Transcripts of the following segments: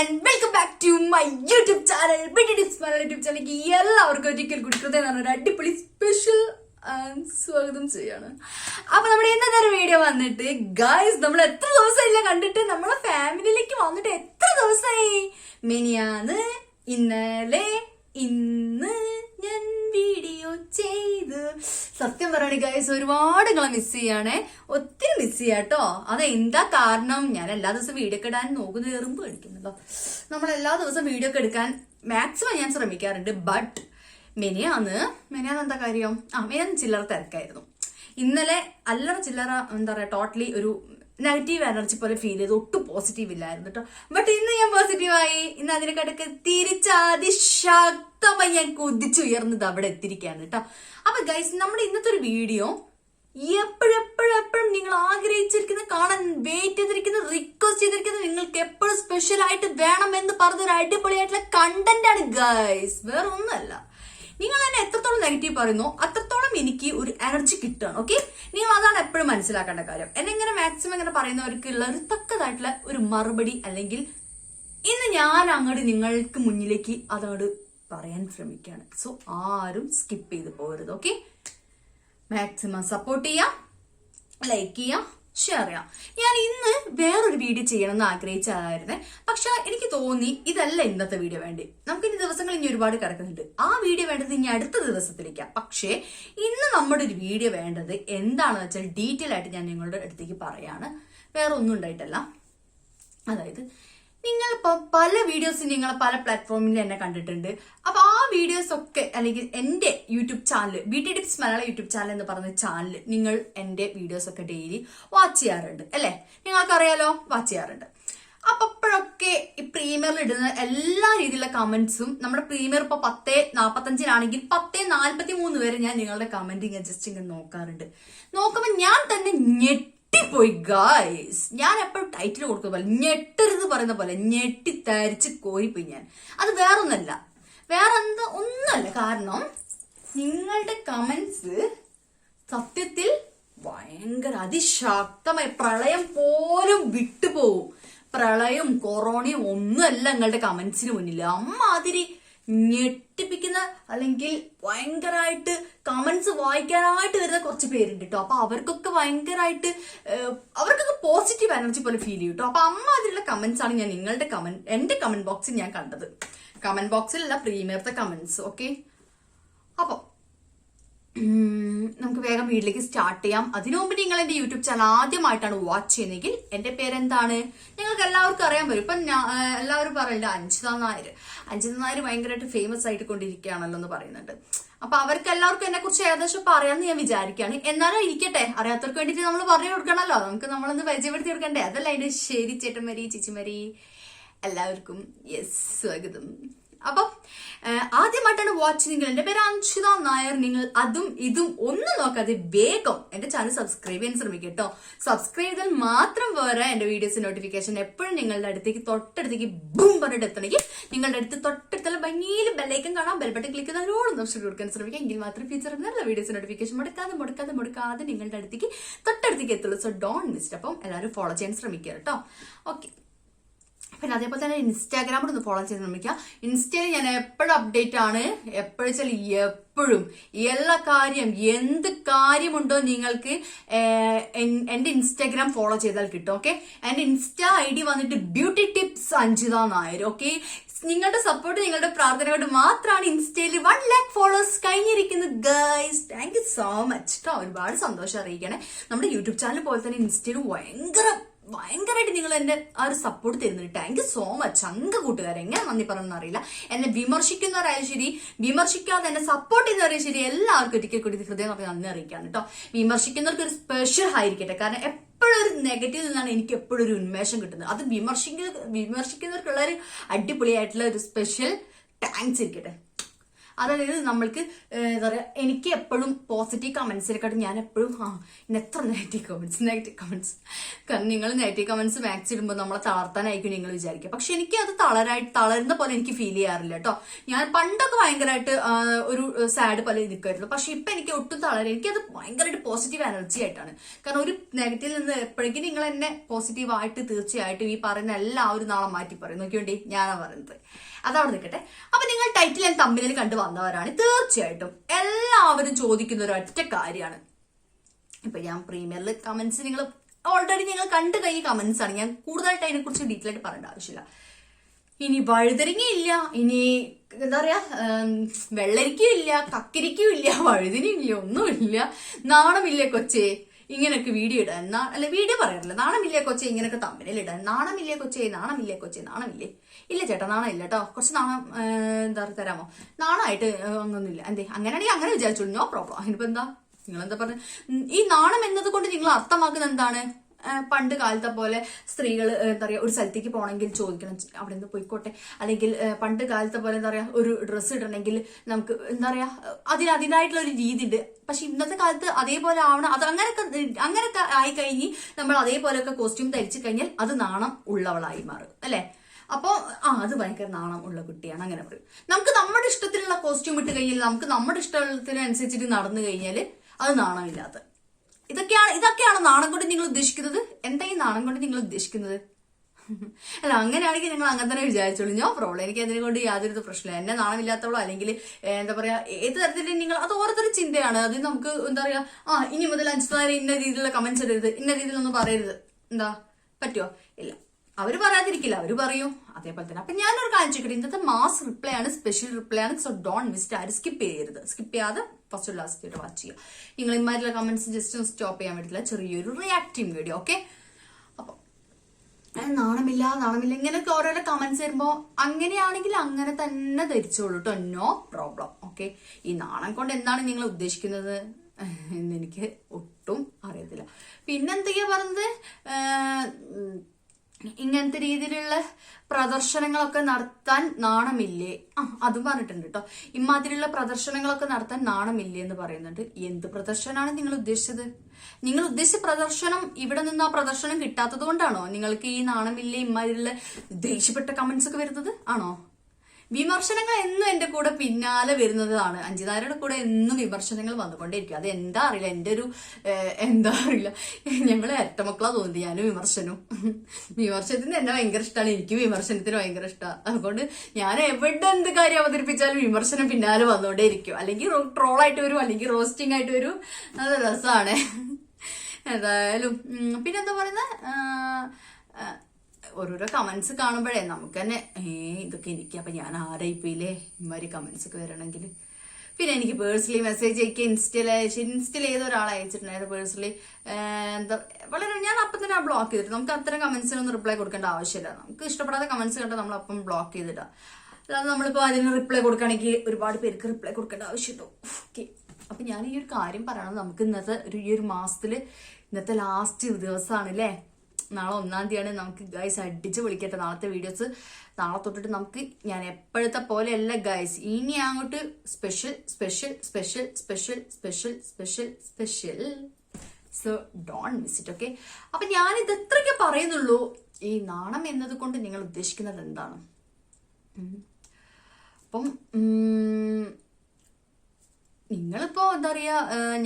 And welcome back to my YouTube channel BD tips YouTube ചാനലിലേക്ക് എല്ലാവർക്കും ഒരിക്കൽ കൂടി ഹൃദയം എന്ന് പറഞ്ഞ ഒരു അടിപൊളി സ്പെഷ്യൽ സ്വാഗതം ചെയ്യാണ്. അപ്പൊ നമ്മുടെ ഇന്നത്തെ വീഡിയോ വന്നിട്ട് ഗായ്സ് നമ്മൾ എത്ര ദിവസമില്ല കണ്ടിട്ട് നമ്മളെ ഫാമിലിയിലേക്ക് വന്നിട്ട് എത്ര ദിവസമായി മിനിയാന്ന് ഇന്നലെ ഇന്ന് ഞാൻ വീഡിയോ ചെയ്ത്. സത്യം പറയുകയാണെങ്കിൽ ഗൈസ് ഒരുപാട് നിങ്ങളെ മിസ് ചെയ്യാണ്. മിസ് ചെയ്യാട്ടോ അത് എന്താ കാരണം? ഞാൻ എല്ലാ ദിവസവും വീഡിയോ ഒക്കെ ഇടാൻ നോക്കുന്ന എറുമ്പ് കഴിക്കുന്നല്ലോ നമ്മൾ എല്ലാ ദിവസവും വീഡിയോ ഒക്കെ എടുക്കാൻ മാക്സിമം ഞാൻ ശ്രമിക്കാറുണ്ട്. ബട്ട് മെനിയാന്ന് മെനിയാന്ന് എന്താ കാര്യം? ആ മെനിയാന്ന് ചില്ലറ തിരക്കായിരുന്നു. ഇന്നലെ അല്ലറ ചില്ലറ എന്താ പറയാ ടോട്ടലി ഒരു നെഗറ്റീവ് എനർജി പോലെ ഫീൽ ചെയ്ത്. ഒട്ടും പോസിറ്റീവ് ഇല്ലായിരുന്നു കേട്ടോ ബട്ട് ഇന്ന് ഞാൻ പോസിറ്റീവായി ഇന്ന് അതിനെക്കാട്ടൊക്കെ തിരിച്ചതിശക്തമായി ഞാൻ കുതിച്ചുയർന്നത് അവിടെ എത്തിയിരിക്കുകയാണ് കേട്ടോ അപ്പൊ ഗൈസ് നമ്മുടെ ഇന്നത്തെ ഒരു വീഡിയോ എപ്പോഴെപ്പോഴെപ്പോഴും നിങ്ങൾ ആഗ്രഹിച്ചിരിക്കുന്ന കാണാൻ വെയിറ്റ് ചെയ്തിരിക്കുന്ന റിക്വസ്റ്റ് ചെയ്തിരിക്കുന്ന നിങ്ങൾക്ക് എപ്പോഴും സ്പെഷ്യൽ ആയിട്ട് വേണം എന്ന് പറഞ്ഞൊരു അടിപൊളിയായിട്ടുള്ള കണ്ടന്റ് ആണ് ഗൈസ് വേറെ ഒന്നുമല്ല. നിങ്ങൾ തന്നെ എത്രത്തോളം നെഗറ്റീവ് പറയുന്നു അത്രത്തോളം എനിക്ക് ഒരു എനർജി കിട്ടുകയാണ് ഓക്കെ നിങ്ങൾ അതാണ് എപ്പോഴും മനസ്സിലാക്കേണ്ട കാര്യം. എന്നെ ഇങ്ങനെ മാക്സിമം ഇങ്ങനെ പറയുന്നവർക്കുള്ള ഒരു തക്കതായിട്ടുള്ള ഒരു മറുപടി അല്ലെങ്കിൽ ഇന്ന് ഞാൻ അങ്ങോട്ട് നിങ്ങൾക്ക് മുന്നിലേക്ക് അതങ്ങോട്ട് പറയാൻ ശ്രമിക്കുകയാണ്. സോ ആരും സ്കിപ്പ് ചെയ്ത് പോകരുത് ഓക്കെ മാക്സിമം സപ്പോർട്ട് ചെയ്യാം ലൈക്ക് ചെയ്യാം ഷെയർ ചെയ്യാം. ഞാൻ ഇന്ന് വേറൊരു വീഡിയോ ചെയ്യണം എന്ന് ആഗ്രഹിച്ചതായിരുന്നു. പക്ഷെ എനിക്ക് തോന്നി ഇതല്ല ഇന്നത്തെ വീഡിയോ വേണ്ടി. നമുക്ക് ഇനി ദിവസങ്ങൾ ഇനി ഒരുപാട് കിടക്കുന്നുണ്ട്. ആ വീഡിയോ വേണ്ടത് ഇനി അടുത്ത ദിവസത്തിലേക്കാണ് പക്ഷേ ഇന്ന് നമ്മുടെ ഒരു വീഡിയോ വേണ്ടത് എന്താണെന്ന് വെച്ചാൽ ഡീറ്റെയിൽ ആയിട്ട് ഞാൻ നിങ്ങളുടെ അടുത്തേക്ക് പറയാണ്. വേറെ ഒന്നും ഉണ്ടായിട്ടല്ല. അതായത് നിങ്ങൾ പല വീഡിയോസ് നിങ്ങൾ പല പ്ലാറ്റ്ഫോമിൽ എന്നെ കണ്ടിട്ടുണ്ട്. അപ്പൊ ആ വീഡിയോസ് ഒക്കെ അല്ലെങ്കിൽ എന്റെ YouTube channel B T tips Malayala YouTube channel എന്ന് പറയുന്ന ചാനൽ നിങ്ങൾ എന്റെ വീഡിയോസ് ഒക്കെ ഡെയിലി വാച്ച് ചെയ്യാറുണ്ട് അല്ലേ? നിങ്ങൾക്കറിയാലോ വാച്ച് ചെയ്യാറുണ്ട്. അപ്പൊ അപ്പോഴൊക്കെ ഈ പ്രീമിയറിൽ ഇടുന്ന എല്ലാ രീതിയിലുള്ള കമന്റ്സും നമ്മുടെ പ്രീമിയർ ഇപ്പൊ പത്തേ നാപ്പത്തഞ്ചിനാണെങ്കിൽ പത്തേ നാല്പത്തി മൂന്ന് വരെ ഞാൻ നിങ്ങളുടെ കമന്റ് ഇങ്ങനെ ജസ്റ്റ് ഇങ്ങനെ നോക്കാറുണ്ട്. നോക്കുമ്പോൾ ഞാൻ തന്നെ ഞെട്ടിപ്പോയി ഗായ്സ് ഞാൻ എപ്പോഴും ടൈറ്റിൽ കൊടുക്കുന്ന പോലെ ഞെട്ടരുത് പറയുന്ന പോലെ ഞെട്ടി തരിച്ച് കോരിപ്പോയി ഞാൻ. അത് വേറൊന്നല്ല. വേറെ ഒന്നുമല്ല. കാരണം നിങ്ങളുടെ കമന്റ്സ് സത്യത്തിൽ ഭയങ്കര അതിശക്തമായ പ്രളയം പോലും വിട്ടുപോകും. പ്രളയം കൊറോണയും ഒന്നുമല്ല നിങ്ങളുടെ കമന്റ്സിന് മുന്നിൽ. അമ്മാതിരി ഞെട്ടിപ്പിക്കുന്ന അല്ലെങ്കിൽ ഭയങ്കരമായിട്ട് കമന്റ്സ് വായിക്കാനായിട്ട് വരുന്ന കുറച്ച് പേരുണ്ട് കേട്ടോ അപ്പൊ അവർക്കൊക്കെ ഭയങ്കരമായിട്ട് അവർക്കൊക്കെ പോസിറ്റീവ് എനർജി പോലെ ഫീൽ ചെയ്യും കേട്ടോ അപ്പൊ അമ്മാതിരിയുള്ള കമന്റ്സ് ആണ് ഞാൻ നിങ്ങളുടെ കമന്റ് എന്റെ കമന്റ് ബോക്സിൽ ഞാൻ കണ്ടത്. കമന്റ് ബോക്സിലുള്ള പ്രീമിയർത്തെ കമന്റ്സ് ഓക്കെ അപ്പോൾ നമുക്ക് വേഗം വീട്ടിലേക്ക് സ്റ്റാർട്ട് ചെയ്യാം. അതിനു മുമ്പ് നിങ്ങൾ എന്റെ യൂട്യൂബ് ചാനൽ ആദ്യമായിട്ടാണ് വാച്ച് ചെയ്യുന്നതെങ്കിൽ എന്റെ പേരെന്താണ്? നിങ്ങൾക്ക് എല്ലാവർക്കും അറിയാൻ പറ്റും. ഇപ്പം എല്ലാവരും പറയില്ല അഞ്ചിത നായർ. അഞ്ചിത നായർ ഭയങ്കരമായിട്ട് ഫേമസ് ആയിട്ട് കൊണ്ടിരിക്കുകയാണല്ലോ എന്ന് പറയുന്നുണ്ട്. അപ്പൊ അവർക്ക് എല്ലാവർക്കും എന്നെ കുറിച്ച് ഏകദേശം പറയാമെന്ന് ഞാൻ വിചാരിക്കുകയാണ്. എന്നാലും ഇരിക്കട്ടെ അറിയാത്തവർക്ക് വേണ്ടിയിട്ട് നമ്മൾ പറഞ്ഞു കൊടുക്കണമല്ലോ നമുക്ക് നമ്മളൊന്ന് പരിചയപ്പെടുത്തി കൊടുക്കണ്ടേ? അതല്ല അതിന്റെ ശരി ചേട്ടന്മാരി ചേച്ചിമാരി. എല്ലാവർക്കും യെസ് സ്വാഗതം. അപ്പം ആദ്യമായിട്ടാണ് വാച്ച് നിങ്ങൾ എന്റെ പേര് അൻഷിത നായർ. നിങ്ങൾ അതും ഇതും ഒന്നും നോക്കാതെ വേഗം എന്റെ ചാനൽ സബ്സ്ക്രൈബ് ചെയ്യാൻ ശ്രമിക്കുക കേട്ടോ സബ്സ്ക്രൈബ് ചെയ്താൽ മാത്രം വേറെ എന്റെ വീഡിയോസ് നോട്ടിഫിക്കേഷൻ എപ്പോഴും നിങ്ങളുടെ അടുത്തേക്ക് തൊട്ടടുത്തേക്ക് ബും പറഞ്ഞിട്ട് എത്തണമെങ്കിൽ നിങ്ങളുടെ അടുത്ത് തൊട്ടടുത്തുള്ള ഭംഗിയിൽ ബെല്ലൈക്കൻ കാണാം. ബെൽ ക്ലിക്ക് ക്ലിക്ക് ഓരോ സബ്സ്ക്രൈബ് കൊടുക്കാൻ ശ്രമിക്കുക എങ്കിൽ മാത്രം ഫ്യൂച്ചർ നല്ല വീഡിയോസ് നോട്ടിഫിക്കേഷൻ മുടക്കാതെ മുടക്കാതെ മുടക്കാതെ നിങ്ങളുടെ അടുത്തേക്ക് തൊട്ടടുത്തേക്ക് എത്തുള്ളൂ. സോ ഡോൺ മിസ്റ്റ് അപ്പം എല്ലാവരും ഫോളോ ചെയ്യാൻ ശ്രമിക്കുക കേട്ടോ ഓക്കെ പിന്നെ അതേപോലെ തന്നെ ഇൻസ്റ്റാഗ്രാമിൽ ഒന്ന് ഫോളോ ചെയ്ത് നിർമ്മിക്കുക ഇൻസ്റ്റയിൽ ഞാൻ എപ്പോഴും അപ്ഡേറ്റ് ആണ്. എപ്പോഴും ചില എപ്പോഴും എല്ലാ കാര്യം എന്ത് കാര്യമുണ്ടോ നിങ്ങൾക്ക് എന്റെ ഇൻസ്റ്റാഗ്രാം ഫോളോ ചെയ്താൽ കിട്ടും ഓക്കെ എന്റെ ഇൻസ്റ്റാ ഐ ഡി വന്നിട്ട് beauty tips Anjitha Nair okay നിങ്ങളുടെ സപ്പോർട്ട് നിങ്ങളുടെ പ്രാർത്ഥന കൊണ്ട് മാത്രമാണ് ഇൻസ്റ്റയിൽ one lakh followers കഴിഞ്ഞിരിക്കുന്നത് guys thank you so much കേട്ടോ ഒരുപാട് സന്തോഷം അറിയിക്കണേ. നമ്മുടെ യൂട്യൂബ് ചാനൽ പോലെ തന്നെ ഇൻസ്റ്റയിൽ ഭയങ്കര ഭയങ്കരമായിട്ട് നിങ്ങൾ എന്റെ ആ ഒരു സപ്പോർട്ട് തരുന്നുണ്ട്. താങ്ക് യു സോ മച്ച് അങ്ക കൂട്ടുകാരെ എങ്ങനെ നന്ദി പറയണമെന്ന് അറിയില്ല. എന്നെ വിമർശിക്കുന്നവരായാലും ശരി വിമർശിക്കാതെ എന്നെ സപ്പോർട്ട് ചെയ്യുന്നവരായാലും ശരി എല്ലാവർക്കും ഒരിക്കൽ കൂടി ഹൃദയം പറഞ്ഞ് നന്ദി അറിയിക്കാണ് കേട്ടോ. വിമർശിക്കുന്നവർക്ക് ഒരു സ്പെഷ്യൽ ആയിരിക്കട്ടെ. കാരണം എപ്പോഴും ഒരു നെഗറ്റീവ് നിന്നാണ് എനിക്ക് എപ്പോഴും ഒരു ഉന്മേഷം കിട്ടുന്നത്. അത് വിമർശിക്കുന്ന വിമർശിക്കുന്നവർക്കുള്ള ഒരു അടിപൊളിയായിട്ടുള്ള ഒരു സ്പെഷ്യൽ താങ്ക്സ് ഇരിക്കട്ടെ. അതായത് നമ്മൾക്ക് എന്താ പറയുക എനിക്ക് എപ്പോഴും പോസിറ്റീവ് കമൻസിനെക്കാട്ടും ഞാൻ എപ്പോഴും ആ ഇന്ന് എത്ര നെഗറ്റീവ് കമൻസ് നെഗറ്റീവ് കമൻസ് കാരണം നിങ്ങൾ നെഗറ്റീവ് കമൻസ് മാക്സ് ഇടുമ്പോൾ നമ്മളെ തളർത്താനായിരിക്കും നിങ്ങൾ വിചാരിക്കുക. പക്ഷെ എനിക്ക് അത് തളരായിട്ട് തളരുന്ന പോലെ എനിക്ക് ഫീൽ ചെയ്യാറില്ല കേട്ടോ ഞാൻ പണ്ടൊക്കെ ഭയങ്കരമായിട്ട് ഒരു സാഡ് പോലെ നിൽക്കുമായിരുന്നു പക്ഷെ ഇപ്പം എനിക്ക് ഒട്ടും തളര. എനിക്കത് ഭയങ്കരമായിട്ട് പോസിറ്റീവ് എനർജി ആയിട്ടാണ്. കാരണം ഒരു നെഗറ്റീവിൽ നിന്ന് എപ്പോഴേക്കും നിങ്ങൾ എന്നെ പോസിറ്റീവായിട്ട് തീർച്ചയായിട്ടും ഈ പറയുന്ന ഒരു നാളെ മാറ്റി പറയും. നോക്കിയോണ്ടി ഞാനാ പറയുന്നത്. അതവിടെ നിൽക്കട്ടെ. അപ്പൊ നിങ്ങൾ ടൈറ്റിൽ ഞാൻ തമ്മിലിൽ കണ്ടു വന്നവരാണ് തീർച്ചയായിട്ടും എല്ലാവരും ചോദിക്കുന്ന ഒരു ഒറ്റ കാര്യമാണ്. ഇപ്പൊ ഞാൻ പ്രീമിയറിൽ കമന്റ്സ് നിങ്ങൾ ഓൾറെഡി നിങ്ങൾ കണ്ടു കഴിഞ്ഞ കമന്റ്സ് ആണ്. ഞാൻ കൂടുതലായിട്ട് അതിനെ കുറിച്ച് ഡീറ്റെയിൽ ആയിട്ട് പറയേണ്ട ആവശ്യമില്ല. ഇനി വഴുതരിങ്ങയില്ല ഇനി എന്താ പറയാ വെള്ളരിക്കും ഇല്ല കക്കിരിക്കും ഇല്ല വഴുതിനില്ല ഒന്നുമില്ല നാണമില്ല കൊച്ചേ? ഇങ്ങനെയൊക്കെ വീഡിയോ ഇടാൻ. അല്ലെ വീഡിയോ പറയാറില്ല. നാണമില്ലേ കൊച്ചേ ഇങ്ങനെയൊക്കെ തമ്മിൽ ഇടാൻ. നാണമില്ലേ കൊച്ചേ നാണമില്ലേ കൊച്ചേ നാണമില്ലേ? ഇല്ല ചേട്ടാ നാണം ഇല്ല കേട്ടോ കുറച്ച് നാണം എന്താ തരാമോ? നാണമായിട്ട് അങ്ങൊന്നുമില്ല എന്തേ അങ്ങനെയാണെങ്കിൽ അങ്ങനെ വിചാരിച്ചോളൂ. നോ പ്രോബ്ലം അതിനിപ്പോ എന്താ? നിങ്ങൾ എന്താ പറഞ്ഞ ഈ നാണം എന്നത് കൊണ്ട് നിങ്ങൾ അർത്ഥമാക്കുന്നത് എന്താണ്? പണ്ട് കാലത്തെ പോലെ സ്ത്രീകൾ എന്താ പറയുക ഒരു സ്ഥലത്തേക്ക് പോകണമെങ്കിൽ ചോദിക്കണം. അവിടെ നിന്ന് പോയിക്കോട്ടെ. അല്ലെങ്കിൽ പണ്ട് കാലത്തെ പോലെ എന്താ പറയുക ഒരു ഡ്രസ്സ് ഇടണമെങ്കിൽ നമുക്ക് എന്താ പറയുക അതിന് അതിനായിട്ടുള്ള ഒരു രീതി ഉണ്ട്. പക്ഷെ ഇന്നത്തെ കാലത്ത് അതേപോലെ ആവണം അത് അങ്ങനെയൊക്കെ അങ്ങനെയൊക്കെ ആയി കഴിഞ്ഞ് നമ്മൾ അതേപോലെയൊക്കെ കോസ്റ്റ്യൂം ധരിച്ചു കഴിഞ്ഞാൽ അത് നാണം ഉള്ളവളായി മാറും. അല്ലേ? അപ്പോൾ ആ അത് ഭയങ്കര നാണം ഉള്ള കുട്ടിയാണ്. അങ്ങനെ പറയും. നമുക്ക് നമ്മുടെ ഇഷ്ടത്തിലുള്ള കോസ്റ്റ്യൂം ഇട്ട് കഴിഞ്ഞാൽ നമുക്ക് നമ്മുടെ ഇഷ്ടത്തിനനുസരിച്ചിട്ട് നടന്നു കഴിഞ്ഞാൽ അത് നാണമില്ലാത്ത ഇതൊക്കെയാണ് ഇതൊക്കെയാണ് നാണം കൊണ്ട് നിങ്ങൾ ഉദ്ദേശിക്കുന്നത്? എന്താ ഈ നാണം കൊണ്ട് നിങ്ങൾ ഉദ്ദേശിക്കുന്നത്? അല്ല അങ്ങനെയാണെങ്കിൽ നിങ്ങൾ അങ്ങനെ തന്നെ വിചാരിച്ചോളൂ. ഞാൻ പ്രോബ്ലം എനിക്ക് അതിനെ കൊണ്ട് യാതൊരു പ്രശ്നമില്ല. എന്നെ നാണമില്ലാത്തവളോ അല്ലെങ്കിൽ എന്താ പറയാ ഏത് തരത്തിലും നിങ്ങൾ അത് ഓരോരുത്തരും ചിന്തയാണ്. അത് നമുക്ക് എന്താ പറയാ ആ ഇനി മുതൽ അഞ്ചുതാരം ഇന്ന രീതിയിലുള്ള കമന്റ്സ് ഇടരുത്. ഇന്ന രീതിയിലൊന്നും പറയരുത്. എന്താ പറ്റുമോ ഇല്ല. അവർ പറയാതിരിക്കില്ല. അവർ പറയും. അതേപോലെ തന്നെ. അപ്പൊ ഞാനൊരു കാര്യം ഇന്നത്തെ മാസ് റിപ്ലൈ ആണ് സ്പെഷ്യൽ റിപ്ലൈ ആണ്. സോ ഡോൺ മിസ്റ്റ് ആരും സ്കിപ്പ് ചെയ്യരുത്. സ്കിപ്പ് ചെയ്യാതെ ഫസ്റ്റ് ലാസ്റ്റ് ആയിട്ട് വാച്ച് ചെയ്യുക. നിങ്ങൾ ഇമാരിലുള്ള കമന്റ്സ് ജസ്റ്റ് ഒന്ന് സ്റ്റോപ്പ് ചെയ്യാൻ പറ്റില്ല ചെറിയൊരു റിയാക്ടിങ് വീഡിയോ ഓക്കെ അപ്പൊ നാണമില്ല നാണമില്ല ഇങ്ങനെയൊക്കെ ഓരോരോ കമന്റ്സ് വരുമ്പോ അങ്ങനെയാണെങ്കിൽ അങ്ങനെ തന്നെ ധരിച്ചോളൂ കേട്ടോ നോ പ്രോബ്ലം ഓക്കെ ഈ നാണം കൊണ്ട് എന്താണ് നിങ്ങൾ ഉദ്ദേശിക്കുന്നത്? എന്നെനിക്ക് ഒട്ടും അറിയത്തില്ല. പിന്നെന്തൊക്കെയാ പറഞ്ഞത്? ഇങ്ങനത്തെ രീതിയിലുള്ള പ്രദർശനങ്ങളൊക്കെ നടത്താൻ നാണമില്ലേ? ആ അതും പറഞ്ഞിട്ടുണ്ട് കേട്ടോ ഇമാതിരിയുള്ള പ്രദർശനങ്ങളൊക്കെ നടത്താൻ നാണമില്ലേ എന്ന് പറയുന്നുണ്ട്. എന്ത് പ്രദർശനമാണ് നിങ്ങൾ ഉദ്ദേശിച്ചത്? നിങ്ങൾ ഉദ്ദേശിച്ച പ്രദർശനം ഇവിടെ നിന്ന് ആ പ്രദർശനം കിട്ടാത്തത് കൊണ്ടാണോ നിങ്ങൾക്ക് ഈ നാണമില്ലേ ഇമാതിരിയുള്ള ദേഷ്യപ്പെട്ട കമന്റ്സ് ഒക്കെ വരുന്നത്? ആണോ? വിമർശനങ്ങൾ എന്നും എന്റെ കൂടെ പിന്നാലെ വരുന്നതാണ്. അഞ്ചിതാരുടെ കൂടെ എന്നും വിമർശനങ്ങൾ വന്നുകൊണ്ടേയിരിക്കും. അത് എന്താ അറിയില്ല. എന്റെ ഒരു എന്താ അറിയില്ല. ഞങ്ങൾ ഏറ്റമക്കളാ തോന്നി ഞാനും വിമർശനവും വിമർശനത്തിന് എന്നെ ഭയങ്കര ഇഷ്ടമാണ് എനിക്ക് വിമർശനത്തിന് ഭയങ്കര ഇഷ്ടമാണ് അതുകൊണ്ട് ഞാൻ എവിടെ എന്ത് കാര്യം അവതരിപ്പിച്ചാലും വിമർശനം പിന്നാലെ വന്നുകൊണ്ടേയിരിക്കും. അല്ലെങ്കിൽ ട്രോളായിട്ട് വരും. അല്ലെങ്കിൽ റോസ്റ്റിംഗ് ആയിട്ട് വരും. അത് രസമാണ് ഉം, പിന്നെന്താ പറയുന്നത് ഓരോരോ കമന്റ്സ് കാണുമ്പോഴേ നമുക്ക് തന്നെ ഏ ഇതൊക്കെ എനിക്ക് അപ്പൊ ഞാൻ ആരായിപ്പോയില്ലേ ഇമാതിരി കമന്റ്സ് ഒക്കെ വരണമെങ്കിൽ പിന്നെ എനിക്ക് പേഴ്സണലി മെസ്സേജ് അയക്കുക ഇൻസ്റ്റയിൽ ഇൻസ്റ്റയിൽ ഏതോ ഒരാൾ അയച്ചിട്ടുണ്ടായിരുന്നു പേഴ്സണലി എന്താ വളരെ ഞാൻ അപ്പം തന്നെ ബ്ലോക്ക് ചെയ്തിട്ട് നമുക്ക് അത്തരം കമന്റ്സിനൊന്നും റിപ്ലൈ കൊടുക്കേണ്ട ആവശ്യമില്ല. നമുക്ക് ഇഷ്ടപ്പെടാത്ത കമന്റ്സ് കണ്ടാൽ നമ്മൾ അപ്പം ബ്ലോക്ക് ചെയ്തിടാം. അല്ലാതെ നമ്മളിപ്പോൾ അതിന് റിപ്ലൈ കൊടുക്കുകയാണെങ്കിൽ ഒരുപാട് പേർക്ക് റിപ്ലൈ കൊടുക്കേണ്ട ആവശ്യമുണ്ടോ. ഓക്കെ. അപ്പം ഞാൻ ഈ ഒരു കാര്യം പറയണത് നമുക്ക് ഇന്നത്തെ ഒരു ഈ ഒരു മാസത്തിൽ ഇന്നത്തെ ലാസ്റ്റ് ദിവസമാണ് അല്ലേ നാളെ ഒന്നാം തീയതിയാണ്. നമുക്ക് ഗൈസ് അടിച്ച് വിളിക്കട്ടെ നാളത്തെ വീഡിയോസ് നാളെ തൊട്ടിട്ട് നമുക്ക് ഞാൻ എപ്പോഴത്തെ പോലെയല്ല ഗൈസ് ഇനി അങ്ങോട്ട് special special special special special special special so don't miss it okay അപ്പൊ ഞാൻ ഇത് എത്രയൊക്കെ പറയുന്നുള്ളൂ. ഈ നാണം എന്നത് കൊണ്ട് നിങ്ങൾ ഉദ്ദേശിക്കുന്നത് എന്താണ്. അപ്പം നിങ്ങളിപ്പോ എന്താ പറയാ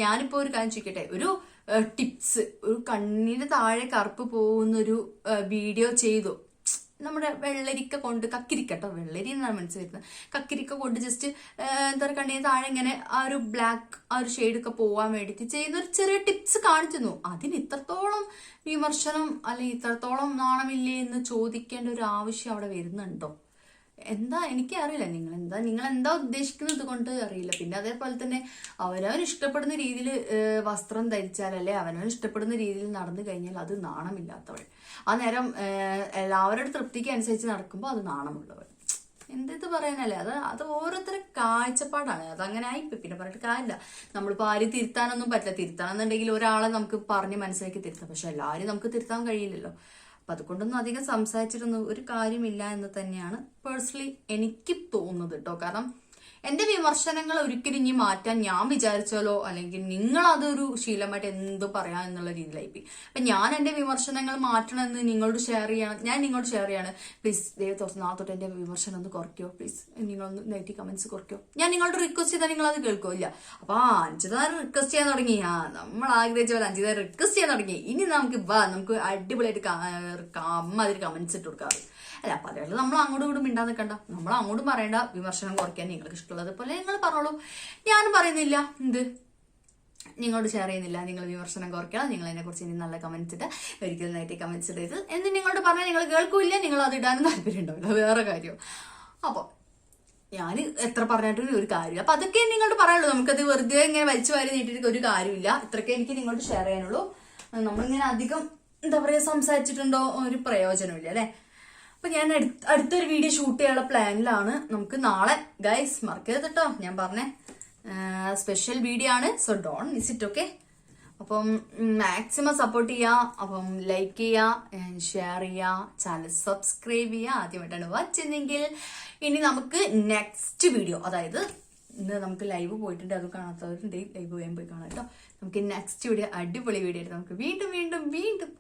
ഞാനിപ്പോ ഒരു കാര്യം ചോദിക്കട്ടെ. ഒരു ടിപ്സ്. ഒരു കണ്ണിന് താഴെ കറുപ്പ് പോകുന്നൊരു വീഡിയോ ചെയ്തു. നമ്മുടെ വെള്ളരിക്ക കൊണ്ട് കക്കിരിക്ക കേട്ടോ വെള്ളരി എന്നാണ് മനസ്സിൽ വരുന്നത് കക്കിരിക്ക കൊണ്ട് ജസ്റ്റ് എന്താ പറയുക കണ്ണിന് താഴെ ഇങ്ങനെ ആ ഒരു ബ്ലാക്ക് ആ ഒരു ഷെയ്ഡൊക്കെ പോകാൻ വേണ്ടിയിട്ട് ചെയ്യുന്ന ഒരു ചെറിയ ടിപ്സ് കാണിച്ചിരുന്നു അതിന് ഇത്രത്തോളം വിമർശനം അല്ലെങ്കിൽ ഇത്രത്തോളം നാണമില്ലേ എന്ന് ചോദിക്കേണ്ട ഒരു ആവശ്യം അവിടെ വരുന്നുണ്ടോ? എന്താ എനിക്ക് അറിയില്ല. നിങ്ങൾ എന്താ നിങ്ങൾ എന്താ ഉദ്ദേശിക്കുന്നത് കൊണ്ട് അറിയില്ല. പിന്നെ അതേപോലെ തന്നെ അവനവൻ ഇഷ്ടപ്പെടുന്ന രീതിയിൽ വസ്ത്രം ധരിച്ചാൽ അല്ലെ അവനവൻ ഇഷ്ടപ്പെടുന്ന രീതിയിൽ നടന്നു കഴിഞ്ഞാൽ അത് നാണമില്ലാത്തവൾ. ആ നേരം എല്ലാവരുടെ തൃപ്തിക്ക് അനുസരിച്ച് നടക്കുമ്പോൾ അത് നാണമുള്ളവൾ. എന്തെന്ന് പറയാനല്ലേ? അത് അത് ഓരോരുത്തരുടെ കാഴ്ചപ്പാടാണ്. അത് അങ്ങനെ ആയിപ്പോയി പിന്നെ പറഞ്ഞിട്ട് കാര്യമില്ല. നമ്മളിപ്പോൾ ആരും തിരുത്താനൊന്നും പറ്റില്ല. തിരുത്താണെന്നുണ്ടെങ്കിൽ ഒരാളെ നമുക്ക് പറഞ്ഞ് മനസ്സിലാക്കി തിരുത്താം. പക്ഷെ എല്ലാവരും നമുക്ക് തിരുത്താൻ കഴിയില്ലല്ലോ. അപ്പൊ അതുകൊണ്ടൊന്നും അധികം സംസാരിച്ചിരുന്നു ഒരു കാര്യമില്ല എന്ന് തന്നെയാണ് പേഴ്സണലി എനിക്ക് തോന്നുന്നത് കേട്ടോ കാരണം എന്റെ വിമർശനങ്ങൾ ഒരിക്കലും ഇനി മാറ്റാൻ ഞാൻ വിചാരിച്ചാലോ? അല്ലെങ്കിൽ നിങ്ങൾ അതൊരു ശീലമായിട്ട് എന്ത് പറയാ എന്നുള്ള രീതിയിലായി അപ്പൊ ഞാൻ എന്റെ വിമർശനങ്ങൾ മാറ്റണമെന്ന് നിങ്ങളോട് ഷെയർ ചെയ്യണം. ഞാൻ നിങ്ങളോട് ഷെയർ ചെയ്യാണ്. പ്ലീസ് ദൈവത്തോട്ട് നാളെ തൊട്ട് എന്റെ വിമർശനം ഒന്ന് കുറയ്ക്കോ. പ്ലീസ് നിങ്ങളൊന്ന് നെഗറ്റീവ് കമന്റ്സ് കുറയ്ക്കോ. ഞാൻ നിങ്ങളോട് റിക്വസ്റ്റ് ചെയ്താൽ നിങ്ങൾ അത് കേൾക്കില്ല അപ്പൊ ആ അഞ്ചുതാരം റിക്വസ്റ്റ് ചെയ്യാൻ തുടങ്ങി. ആ നമ്മൾ ആഗ്രഹിച്ച പോലെ അഞ്ചുതാരം റിക്വസ്റ്റ് ചെയ്യാൻ തുടങ്ങി. ഇനി നമുക്ക് വാ നമുക്ക് അടിപൊളിയായിട്ട് അമ്മാതിരി കമന്റ്സ് ഇട്ട് കൊടുക്കാറ്. അല്ല അപ്പൊ നമ്മൾ അങ്ങോട്ടും ഇങ്ങോട്ടും മിണ്ടാൻ നിൽക്കണ്ട. നമ്മൾ അങ്ങോട്ടും പറയേണ്ട വിമർശനം കുറയ്ക്കാൻ നിങ്ങൾക്ക് ഇഷ്ടമുള്ളത് പോലെ നിങ്ങൾ പറഞ്ഞോളൂ. ഞാനും പറയുന്നില്ല. എന്ത്? നിങ്ങളോട് ഷെയർ ചെയ്യുന്നില്ല. നിങ്ങൾ വിമർശനം കുറയ്ക്കണം. നിങ്ങൾ അതിനെ കുറിച്ച് ഇനി നല്ല കമന്റ്സ് ഇട്ട് ഒരിക്കലും നേരത്തെ കമന്റ്സ് ഇടരുത്. എന്ന് നിങ്ങളോട് പറഞ്ഞാൽ നിങ്ങൾ കേൾക്കൂല്ല. നിങ്ങൾ അത് ഇടാനും താല്പര്യം ഉണ്ടാവില്ല. വേറെ കാര്യം. അപ്പോൾ ഞാൻ എത്ര പറഞ്ഞിട്ടും ഒരു കാര്യമില്ല. അപ്പൊ അതൊക്കെ നിങ്ങളോട് പറയാനുള്ളൂ. നമുക്കത് വെറുതെ ഇങ്ങനെ വലിച്ചു വാരി നീട്ടിട്ട് ഒരു കാര്യമില്ല. ഇത്രയൊക്കെ എനിക്ക് നിങ്ങളോട് ഷെയർ ചെയ്യാനുള്ളൂ. നമ്മളിങ്ങനെ അധികം എന്താ പറയാ സംസാരിച്ചിട്ടുണ്ടോ ഒരു പ്രയോജനമില്ല അല്ലെ? അപ്പൊ ഞാൻ അടുത്ത- അടുത്തൊരു വീഡിയോ ഷൂട്ട് ചെയ്യാനുള്ള പ്ലാനിലാണ് നമുക്ക് നാളെ ഗൈസ് മറക്കരുത് കേട്ടോ ഞാൻ പറഞ്ഞേ. സ്പെഷ്യൽ വീഡിയോ ആണ് so don't miss it okay അപ്പം മാക്സിമം സപ്പോർട്ട് ചെയ്യുക അപ്പം ലൈക്ക് ചെയ്യുക ഷെയർ ചെയ്യുക ചാനൽ സബ്സ്ക്രൈബ് ചെയ്യുക ആദ്യമായിട്ടാണ് വാച്ച് ചെയ്യുന്നതെങ്കിൽ ഇനി നമുക്ക് നെക്സ്റ്റ് വീഡിയോ അതായത് ഇന്ന് നമുക്ക് ലൈവ് പോയിട്ടുണ്ട് അത് കാണാത്തവരുണ്ട് ലൈവ് പോയാൻ പോയി കാണാം കേട്ടോ. നമുക്ക് നെക്സ്റ്റ് വീഡിയോ അടിപൊളി വീഡിയോ ആയിട്ട് നമുക്ക് വീണ്ടും വീണ്ടും വീണ്ടും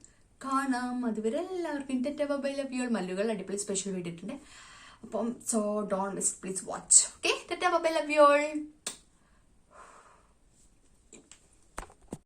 കാണാം. അതുവരെ എല്ലാവർക്കും ടെറ്റ മൊബൈൽ ലവ് യുവർ മല്ലുകൾ അടിപൊളി സ്പെഷ്യൽ വീഡിയോ ഇട്ടുണ്ട് അപ്പം so don't miss please watch okay ടെറ്റ mobile love your